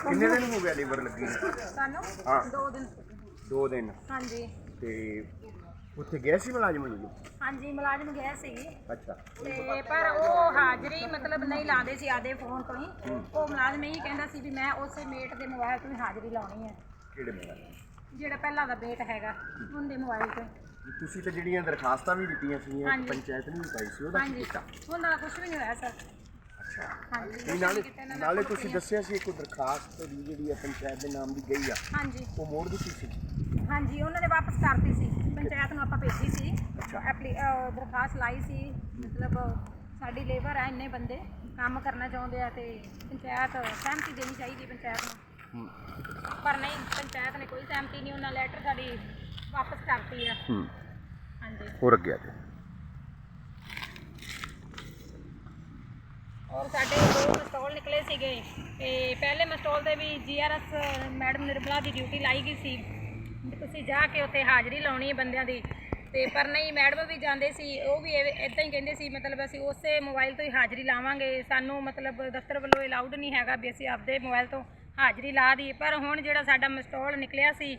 ਕਿੰਨੇ ਦਿਨ ਹੋ ਗਿਆ ਲੀਵਰ ਲੱਗੀ ਨੂੰ? ਸਾਨੂੰ ਹਾਂ। ਦੋ ਦਿਨ ਦੋ ਦਿਨ ਹਾਂਜੀ ਤੇ ਉੱਥੇ ਗਏ ਸੀ ਮੁਲਾਜ਼ਮ ਜੀ? ਹਾਂਜੀ ਮੁਲਾਜ਼ਮ ਗਏ ਸੀ। ਅੱਛਾ। ਤੇ ਪਰ ਉਹ ਹਾਜ਼ਰੀ ਮਤਲਬ ਨਹੀਂ ਲਾਉਂਦੇ ਸੀ ਆਦੇ ਫੋਨ ਤੋਂ ਹੀ। ਉਹ ਮੁਲਾਜ਼ਮ ਇਹੀ ਕਹਿੰਦਾ ਸੀ ਵੀ ਮੈਂ ਉਸੇ ਮੇਟ ਦੇ ਮੋਬਾਈਲ ਤੋਂ ਹੀ ਹਾਜ਼ਰੀ ਲਾਉਣੀ ਹੈ। ਕਿਹੜੇ ਮੁਲਾਜ਼ਮ ਜਿਹੜਾ ਪਹਿਲਾਂ ਦਾ ਬੇਟ ਹੈਗਾ ਉਹਦੇ ਮੋਬਾਈਲ ਤੋਂ। ਤੁਸੀਂ ਤਾਂ ਜਿਹੜੀਆਂ ਦਰਖਾਸਤਾਂ ਵੀ ਦਿੱਤੀਆਂ ਸੀ। ਪੰਚਾਇਤ ਨੇ ਵੀ ਪਾਈ ਸੀ ਉਹਦਾ ਕੀ ਕੀਤਾ? ਉਹਦਾ ਕੁਝ ਵੀ ਨਹੀਂ ਹੋਇਆ ਸਰ। ਅੱਛਾ। ਨਾਲੇ ਨਾਲੇ ਤੁਸੀਂ ਦੱਸਿਆ ਸੀ ਇੱਕ ਦਰਖਾਸਤ ਵੀ ਜਿਹੜੀ ਆ ਪੰਚਾਇਤ ਦੇ ਨਾਮ ਦੀ ਗਈ ਆ। ਹਾਂਜੀ। ਉਹ ਮੋੜ ਦਿੱਤੀ ਸੀ? ਹਾਂਜੀ ਉਹਨਾਂ ਨੇ ਵਾਪਸ ਕਰਤੀ ਸੀ। ਪੰਚਾਇਤ ਨੂੰ ਆਪਾਂ ਭੇਜੀ ਸੀ। ਐਪਲੀ ਅਹ ਦਰਖਾਸਤ ਲਾਈ ਸੀ। ਮਤਲਬ ਸਾਡੀ ਲੇਬਰ ਆ ਇੰਨੇ ਬੰਦੇ ਕੰਮ ਕਰਨਾ ਚਾਹੁੰਦੇ ਆ ਤੇ ਪੰਚਾਇਤ ਸਹਿਮਤੀ ਦੇਣੀ ਚਾਹੀਦੀ ਪੰਚਾਇਤ ਨੂੰ। ਹੂੰ। ਪਰ ਨਹੀਂ ਪੰਚਾਇਤ ਨੇ ਕੋਈ ਸਹਿਮਤੀ ਨਹੀਂ ਉਹਨਾਂ ਲੈਟਰ ਸਾਡੀ ਵਾਪਸ ਕਰਤੀ ਆ। ਹੂੰ। ਹਾਂਜੀ। ਹੋਰ ਅੱਗੇ ਆ ਜੀ ਔਰ ਸਾਡੇ ਦੋ ਮਸਟੋਲ ਨਿਕਲੇ ਸੀਗੇ ਤੇ ਪਹਿਲੇ ਮਸਟੋਲ ਤੇ ਵੀ ਜੀਆਰਐਸ ਮੈਡਮ ਨਿਰਮਲਾ ਦੀ ਡਿਊਟੀ ਲਾਈ ਗਈ ਸੀ। ਤੁਸੀਂ ਜਾ ਕੇ ਉੱਥੇ ਹਾਜ਼ਰੀ ਲਾਉਣੀ ਹੈ ਬੰਦਿਆਂ ਦੀ। ਤੇ ਪਰ ਨਹੀਂ, ਮੈਡਮ ਵੀ ਜਾਂਦੇ ਸੀ, ਉਹ ਵੀ ਇਦਾਂ ਹੀ ਕਹਿੰਦੇ ਸੀ, ਮਤਲਬ ਅਸੀਂ ਉਸੇ ਮੋਬਾਈਲ ਤੋਂ ਹੀ ਹਾਜ਼ਰੀ ਲਾਵਾਂਗੇ। ਸਾਨੂੰ ਮਤਲਬ ਦਫ਼ਤਰ ਵੱਲੋਂ ਅਲਾਉਡ ਨਹੀਂ ਹੈਗਾ ਵੀ ਅਸੀਂ ਆਪਦੇ ਮੋਬਾਈਲ ਤੋਂ ਹਾਜ਼ਰੀ ਲਾ ਦਈਏ। ਪਰ ਹੁਣ ਜਿਹੜਾ ਸਾਡਾ ਮਸਟੋਲ ਨਿਕਲਿਆ ਸੀ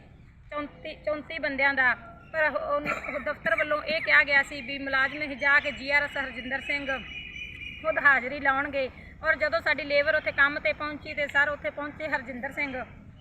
34 34 ਬੰਦਿਆਂ ਦਾ, ਪਰ ਉਹ ਦਫ਼ਤਰ ਵੱਲੋਂ ਇਹ ਕਿਹਾ ਗਿਆ ਸੀ ਵੀ ਮੁਲਾਜ਼ਮ ਇਹ ਜਾ ਕੇ ਜੀਆਰਐਸ ਹਰਜਿੰਦਰ ਸਿੰਘ ਖੁਦ ਹਾਜ਼ਰੀ ਲਾਉਣਗੇ। ਔਰ ਜਦੋਂ ਸਾਡੀ ਲੇਬਰ ਉੱਥੇ ਕੰਮ ਤੇ ਪਹੁੰਚੀ ਤੇ ਸਰ ਉੱਥੇ ਪਹੁੰਚੇ ਹਰਜਿੰਦਰ ਸਿੰਘ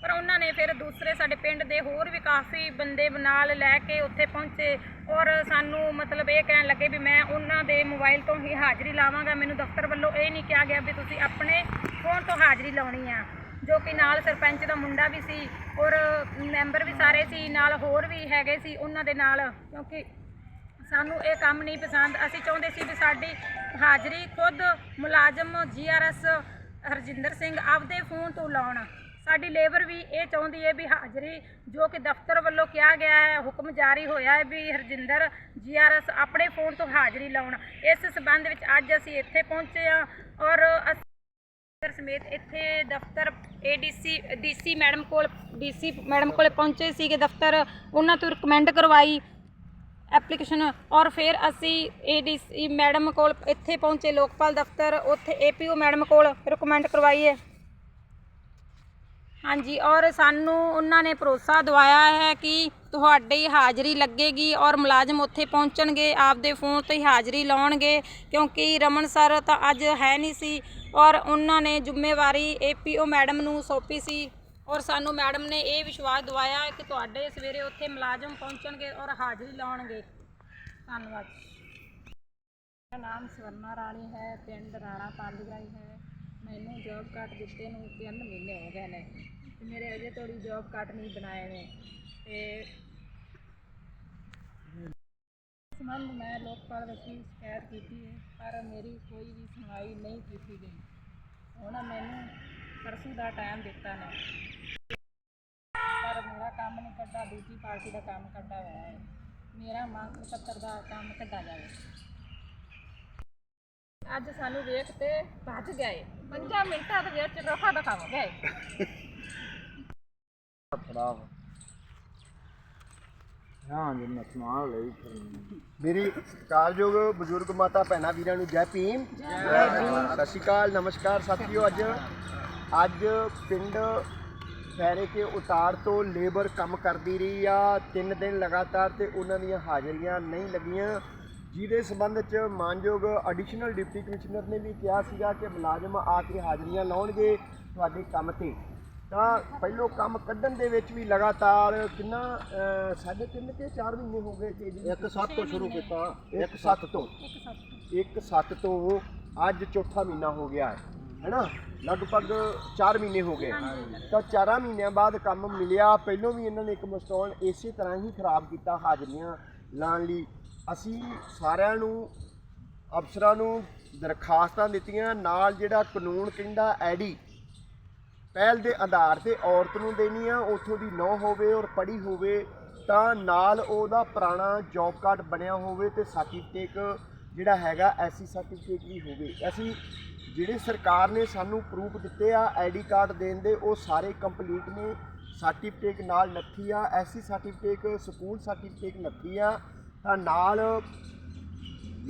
ਪਰ ਉਹਨਾਂ ਨੇ ਫਿਰ ਦੂਸਰੇ ਸਾਡੇ ਪਿੰਡ ਦੇ ਹੋਰ ਵੀ ਕਾਫੀ ਬੰਦੇ ਨਾਲ ਲੈ ਕੇ ਉੱਥੇ ਪਹੁੰਚੇ ਔਰ ਸਾਨੂੰ ਮਤਲਬ ਇਹ ਕਹਿਣ ਲੱਗੇ ਵੀ ਮੈਂ ਉਹਨਾਂ ਦੇ ਮੋਬਾਈਲ ਤੋਂ ਹੀ ਹਾਜ਼ਰੀ ਲਾਵਾਂਗਾ। ਮੈਨੂੰ ਦਫ਼ਤਰ ਵੱਲੋਂ ਇਹ ਨਹੀਂ ਕਿਹਾ ਗਿਆ ਵੀ ਤੁਸੀਂ ਆਪਣੇ ਫੋਨ ਤੋਂ ਹਾਜ਼ਰੀ ਲਾਉਣੀ ਆ, ਜੋ ਕਿ ਨਾਲ ਸਰਪੰਚ ਦਾ ਮੁੰਡਾ ਵੀ ਸੀ ਔਰ ਮੈਂਬਰ ਵੀ ਸਾਰੇ ਸੀ, ਨਾਲ ਹੋਰ ਵੀ ਹੈਗੇ ਸੀ ਉਹਨਾਂ ਦੇ ਨਾਲ, ਕਿਉਂਕਿ ਸਾਨੂੰ ਇਹ ਕੰਮ ਨਹੀਂ ਪਸੰਦ। ਅਸੀਂ ਚਾਹੁੰਦੇ ਸੀ ਵੀ ਸਾਡੀ ਹਾਜ਼ਰੀ ਖੁਦ ਮੁਲਾਜ਼ਮ ਜੀਆਰਐਸ ਹਰਜਿੰਦਰ ਸਿੰਘ ਆਪਦੇ ਫੋਨ ਤੋਂ ਲਾਉਣ। ਸਾਡੀ ਲੇਬਰ ਵੀ ਇਹ ਚਾਹੁੰਦੀ ਹੈ ਵੀ ਹਾਜ਼ਰੀ ਜੋ ਕਿ ਦਫ਼ਤਰ ਵੱਲੋਂ ਕਿਹਾ ਗਿਆ ਹੈ, ਹੁਕਮ ਜਾਰੀ ਹੋਇਆ ਹੈ ਵੀ ਹਰਜਿੰਦਰ ਜੀਆਰਐਸ ਆਪਣੇ ਫੋਨ ਤੋਂ ਹਾਜ਼ਰੀ ਲਾਉਣ। ਇਸ ਸਬੰਧ ਵਿੱਚ ਅੱਜ ਅਸੀਂ ਇੱਥੇ ਪਹੁੰਚੇ ਹਾਂ ਔਰ ਅਸੀਂ ਦਫ਼ਤਰ ਸਮੇਤ ਇੱਥੇ ਦਫ਼ਤਰ ਏਡੀਸੀ ਡੀਸੀ ਮੈਡਮ ਕੋਲ ਡੀਸੀ ਮੈਡਮ ਕੋਲ ਪਹੁੰਚੇ ਸੀਗੇ ਦਫ਼ਤਰ। ਉਹਨਾਂ ਤੋਂ ਰਿਕਮੈਂਡ ਕਰਵਾਈ ਐਪਲੀਕੇਸ਼ਨ ਔਰ ਫਿਰ ਅਸੀਂ ਏਡੀਸੀ ਮੈਡਮ ਕੋਲ ਇੱਥੇ ਪਹੁੰਚੇ, ਲੋਕਪਾਲ ਦਫ਼ਤਰ। ਉੱਥੇ ਏਪੀਓ ਮੈਡਮ ਕੋਲ ਰਿਕਮੈਂਡ ਕਰਵਾਈ ਹੈ। ਹਾਂਜੀ, ਔਰ ਸਾਨੂੰ ਉਹਨਾਂ ਨੇ ਭਰੋਸਾ ਦਵਾਇਆ ਹੈ ਕਿ ਤੁਹਾਡੀ ਹਾਜ਼ਰੀ ਲੱਗੇਗੀ ਔਰ ਮੁਲਾਜ਼ਮ ਉੱਥੇ ਪਹੁੰਚਣਗੇ, ਆਪਦੇ ਫੋਨ ਤੋਂ ਹੀ ਹਾਜ਼ਰੀ ਲਾਉਣਗੇ, ਕਿਉਂਕਿ ਰਮਨ ਸਰ ਤਾਂ ਅੱਜ ਹੈ ਨਹੀਂ ਸੀ ਔਰ ਉਹਨਾਂ ਨੇ ਜ਼ਿੰਮੇਵਾਰੀ ਏਪੀਓ ਮੈਡਮ ਨੂੰ ਸੌਂਪੀ ਸੀ ਔਰ ਸਾਨੂੰ ਮੈਡਮ ਨੇ ਇਹ ਵਿਸ਼ਵਾਸ ਦਵਾਇਆ ਕਿ ਤੁਹਾਡੇ ਸਵੇਰੇ ਉੱਥੇ ਮੁਲਾਜ਼ਮ ਪਹੁੰਚਣਗੇ ਔਰ ਹਾਜ਼ਰੀ ਲਾਉਣਗੇ। ਧੰਨਵਾਦ। ਮੇਰਾ ਨਾਮ ਸਵਰਨਾ ਰਾਣੀ ਹੈ, ਪਿੰਡ ਰਾਣਾ ਪਾਲੀਗਰਾਈ ਹੈ। ਮੈਨੂੰ ਜੋਬ ਕਾਰਡ ਦਿੱਤੇ ਨੂੰ ਤਿੰਨ ਮਹੀਨੇ ਹੋ ਗਏ ਨੇ। ਤੇ ਮੇਰੇ ਅਜੇ ਤੋੜੀ ਜੋਬ ਕਾਰਡ ਨਹੀਂ ਬਣਾਏ ਨੇ। ਤੇ ਸੰਬੰਧ ਮੈਂ ਲੋਕਪਾਲ ਵਿੱਚ ਵੀ ਸ਼ਿਕਾਇਤ ਕੀਤੀ ਹੈ, ਪਰ ਮੇਰੀ ਕੋਈ ਵੀ ਸੁਣਵਾਈ ਨਹੀਂ ਕੀਤੀ ਗਈ। ਹੁਣ ਮੈਨੂੰ ਪਰਸੋਂ ਦਾ ਟਾਈਮ ਦਿੱਤਾ ਨੇ। ਪਰ ਮੇਰਾ ਕੰਮ ਨਹੀਂ ਕੱਢਾ ਦੂਜੀ ਪਾਰਟੀ ਦਾ ਕੰਮ ਕੱਢਾ ਹੋਇਆ ਹੈ। ਮੇਰਾ ਮੰਗ ਪੱਤਰ ਦਾ ਕੰਮ ਕੱਢਾ ਜਾਵੇ। ਅੱਜ ਸਾਨੂੰ ਵੇਖ ਤੇ ਭੱਜ ਗਏ 5 ਮਿੰਟਾਂ ਦੇ ਵਿੱਚ ਰਫਾ ਦਫਾ ਹੋ ਗਏ। ਖਰਾਬ ਹਾਂ ਜੀ ਮੈਂ ਸਮਾਨ ਲਈ ਮੇਰੀ ਕਾਰਜੋਗ ਬਜ਼ੁਰਗ ਮਾਤਾ ਭੈਣਾਂ ਵੀਰਾਂ ਨੂੰ ਜੈ ਭੀਮ। ਸਤਿ ਸ਼੍ਰੀ ਅਕਾਲ ਨਮਸਕਾਰ ਸਾਥੀਓ। ਅੱਜ ਅੱਜ ਪਿੰਡ ਫੈਰੇ ਕੇ ਉਤਾਰ ਤੋਂ ਲੇਬਰ ਕੰਮ ਕਰਦੀ ਰਹੀ ਆ। ਤਿੰਨ ਦਿਨ ਲਗਾਤਾਰ ਤੇ ਉਹਨਾਂ ਦੀਆਂ ਹਾਜ਼ਰੀਆਂ ਨਹੀਂ ਲੱਗੀਆਂ। ਜਿਹਦੇ ਸੰਬੰਧ ਚ ਮਾਨਯੋਗ ਐਡੀਸ਼ਨਲ ਡਿਪਟੀ ਕਮਿਸ਼ਨਰ ਨੇ ਵੀ ਕਿਹਾ ਸੀਗਾ ਕਿ ਮੁਲਾਜ਼ਮ ਆ ਕੇ ਹਾਜ਼ਰੀਆਂ ਲਾਉਣਗੇ ਤੁਹਾਡੇ ਕੰਮ ਤੇ। ਤਾਂ ਪਹਿਲੋਂ ਕੰਮ ਕੱਢਣ ਦੇ ਵਿੱਚ ਵੀ ਲਗਾਤਾਰ ਕਿੰਨਾ ਸਾਢੇ ਤਿੰਨ ਕੇ 4 ਮਹੀਨੇ ਹੋ ਗਏ ਕਿ ਜੀ ਇੱਕ ਸੱਤ ਤੋਂ ਸ਼ੁਰੂ ਕੀਤਾ ਇੱਕ ਸੱਤ ਤੋਂ। ਇੱਕ ਸੱਤ ਤੋਂ। ਅੱਜ ਚੌਥਾ ਮਹੀਨਾ ਹੋ ਗਿਆ ਹੈ ਹੈਨਾ? ਲਗਭਗ 4 ਮਹੀਨੇ ਹੋ ਗਏ। ਤਾਂ 4 ਮਹੀਨਿਆਂ ਬਾਅਦ ਕੰਮ ਮਿਲਿਆ। ਪਹਿਲੋਂ ਵੀ ਇਹਨਾਂ ਨੇ ਇੱਕ ਮਸਟੋਲ ਇਸੇ ਤਰ੍ਹਾਂ ਹੀ ਖਰਾਬ ਕੀਤਾ ਹਾਜ਼ਰੀਆਂ ਲਾਉਣ ਲਈ। ਅਸੀਂ ਸਾਰਿਆਂ ਨੂੰ, ਅਫਸਰਾਂ ਨੂੰ ਦਰਖਾਸਤਾਂ ਦਿੱਤੀਆਂ, ਨਾਲ ਜਿਹੜਾ ਕਾਨੂੰਨ ਕਹਿੰਦਾ ਐਡੀ ਪਹਿਲ ਦੇ ਆਧਾਰ ਤੇ ਔਰਤ ਨੂੰ ਦੇਣੀ ਆ, ਉਥੋਂ ਦੀ ਨੌ ਹੋਵੇ ਔਰ ਪੜ੍ਹੀ ਹੋਵੇ, ਤਾਂ ਨਾਲ ਉਹਦਾ ਪੁਰਾਣਾ ਜੌਬ ਕਾਰਡ ਬਣਿਆ ਹੋਵੇ ਤੇ ਸਰਟੀਫਿਕੇਟ ਜਿਹੜਾ ਹੈਗਾ ਐਸੀ ਸਰਟੀਫਿਕੇਟ ਵੀ ਹੋਵੇ। ਅਸੀਂ ਜਿਹੜੇ ਸਰਕਾਰ ਨੇ ਸਾਨੂੰ ਪ੍ਰੂਫ ਦਿੱਤੇ ਆ ਆਈਡੀ ਕਾਰਡ ਦੇਣ ਦੇ, ਉਹ ਸਾਰੇ ਕੰਪਲੀਟ ਨੇ। ਸਰਟੀਫਿਕੇਟ ਨਾਲ ਨੱਥੀ ਆ ਐਸੀ ਸਰਟੀਫਿਕੇਟ ਸਕੂਲ ਸਰਟੀਫਿਕੇਟ ਨੱਥੀ ਆ। ਤਾਂ ਨਾਲ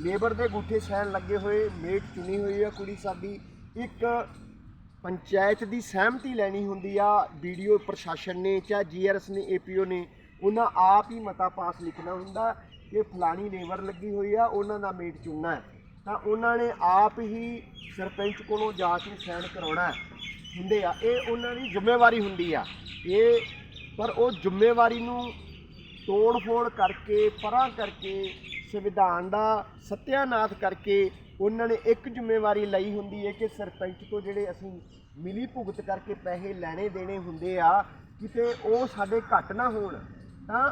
ਲੇਬਰ ਦੇ ਗੁੱਠੇ ਸਹਿਣ ਲੱਗੇ ਹੋਏ, ਮੇਟ ਚੁਣੀ ਹੋਈ ਆ ਕੁੜੀ ਸਾਡੀ। ਇੱਕ ਪੰਚਾਇਤ ਦੀ ਸਹਿਮਤੀ ਲੈਣੀ ਹੁੰਦੀ ਆ ਵੀਡੀਓ ਪ੍ਰਸ਼ਾਸਨ ਨੇ ਚਾਹੇ ਜੀਆਰਐਸ ਨੇ ਏਪੀਓ ਨੇ, ਉਹਨਾਂ ਆਪ ਹੀ ਮਤਾ ਪਾਸ ਲਿਖਣਾ ਹੁੰਦਾ ਕਿ ਫਲਾਣੀ ਲੇਬਰ ਲੱਗੀ ਹੋਈ ਆ, ਉਹਨਾਂ ਦਾ ਮੇਟ ਚੁਣਨਾ ਹੈ। ਤਾਂ ਉਹਨਾਂ ਨੇ ਆਪ ਹੀ ਸਰਪੰਚ ਕੋਲੋਂ ਜਾ ਕੇ ਸਾਈਨ ਕਰਾਉਣਾ ਹੁੰਦੇ ਆ, ਇਹ ਉਹਨਾਂ ਦੀ ਜ਼ਿੰਮੇਵਾਰੀ ਹੁੰਦੀ ਆ। ਇਹ, ਪਰ ਉਹ ਜ਼ਿੰਮੇਵਾਰੀ ਨੂੰ ਤੋੜ ਫੋੜ ਕਰਕੇ, ਪਰਾਂ ਕਰਕੇ, ਸੰਵਿਧਾਨ ਦਾ ਸਤਿਆਨਾਸ਼ ਕਰਕੇ ਉਹਨਾਂ ਨੇ ਇੱਕ ਜ਼ਿੰਮੇਵਾਰੀ ਲਈ ਹੁੰਦੀ ਹੈ ਕਿ ਸਰਪੰਚ ਤੋਂ ਜਿਹੜੇ ਅਸੀਂ ਮਿਲੀ ਭੁਗਤ ਕਰਕੇ ਪੈਸੇ ਲੈਣੇ ਦੇਣੇ ਹੁੰਦੇ ਆ, ਕਿਤੇ ਉਹ ਸਾਡੇ ਘੱਟ ਨਾ ਹੋਣ, ਤਾਂ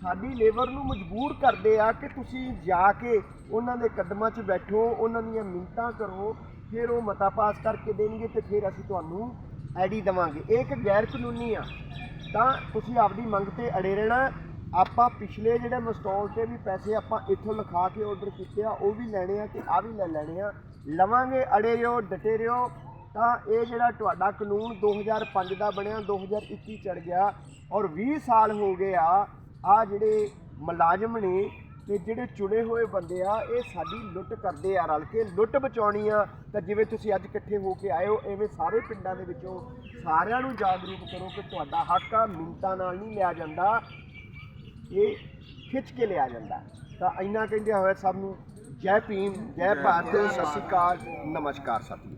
ਸਾਡੀ ਲੇਬਰ ਨੂੰ ਮਜਬੂਰ ਕਰਦੇ ਆ ਕਿ ਤੁਸੀਂ ਜਾ ਕੇ ਉਹਨਾਂ ਦੇ ਕਦਮਾਂ 'ਚ ਬੈਠੋ, ਉਹਨਾਂ ਦੀਆਂ ਮਿੰਤਾਂ ਕਰੋ, ਫਿਰ ਉਹ ਮਤਾ ਪਾਸ ਕਰਕੇ ਦੇਣਗੇ ਤੇ ਫਿਰ ਅਸੀਂ ਤੁਹਾਨੂੰ ਆਈਡੀ ਦੇਵਾਂਗੇ। ਇਹ ਇੱਕ ਗੈਰ ਕਾਨੂੰਨੀ ਆ। ਤਾਂ ਤੁਸੀਂ ਆਪਦੀ ਮੰਗ ਤੇ ਅੜੇ ਰਹਿਣਾ ਆਪਾਂ ਪਿਛਲੇ ਜਿਹੜੇ ਮਸਟਾਲ ਤੇ ਵੀ ਪੈਸੇ ਆਪਾਂ ਇੱਥੋਂ ਲਿਖਾ ਕੇ ਆਰਡਰ ਕੀਤੇ ਆ, ਉਹ ਵੀ ਲੈਣੇ ਆ ਤੇ ਆ ਵੀ ਲੈ ਲੈਣੇ ਆ। ਲਵਾਂਗੇ, ਅੜੇ ਰਿਓ, ਡਟੇ ਰਿਓ। ਤਾਂ ਇਹ ਜਿਹੜਾ ਤੁਹਾਡਾ ਕਾਨੂੰਨ 2005 ਦਾ ਬਣਿਆ 2021 ਚੜ ਗਿਆ ਔਰ 20 ਸਾਲ ਹੋ ਗਏ ਆ ਆ ਜਿਹੜੇ ਮੁਲਾਜ਼ਮ ਨੇ ਤੇ ਜਿਹੜੇ ਚੁਣੇ ਹੋਏ ਬੰਦੇ ਆ, ਇਹ ਸਾਡੀ ਲੁੱਟ ਕਰਦੇ ਆ ਰਲ ਕੇ, ਲੁੱਟ ਬਚਾਉਣੀ ਆ। ਤਾਂ ਜਿਵੇਂ ਤੁਸੀਂ ਅੱਜ ਇਕੱਠੇ ਹੋ ਕੇ ਆਏ ਹੋ, ਐਵੇਂ ਸਾਰੇ ਪਿੰਡਾਂ ਦੇ ਵਿੱਚੋਂ ਸਾਰਿਆਂ ਨੂੰ ਜਾਗਰੂਕ ਕਰੋ ਕਿ ਤੁਹਾਡਾ ਹੱਕ ਆ ਮਿੰਟਾਂ ਨਾਲ ਨਹੀਂ ਲਿਆ ਜਾਂਦਾ। ਇਹ ਖਿੱਚ ਕੇ ਲਿਆ ਜਾਂਦਾ। ਤਾਂ ਇੰਨਾ ਕਹਿੰਦਿਆਂ ਹੋਇਆ ਸਭ ਨੂੰ ਜੈ ਭੀਮ, ਜੈ ਭਾਰਤ, ਸਤਿ ਸ਼੍ਰੀ ਅਕਾਲ, ਨਮਸਕਾਰ ਸਾਥੀਓ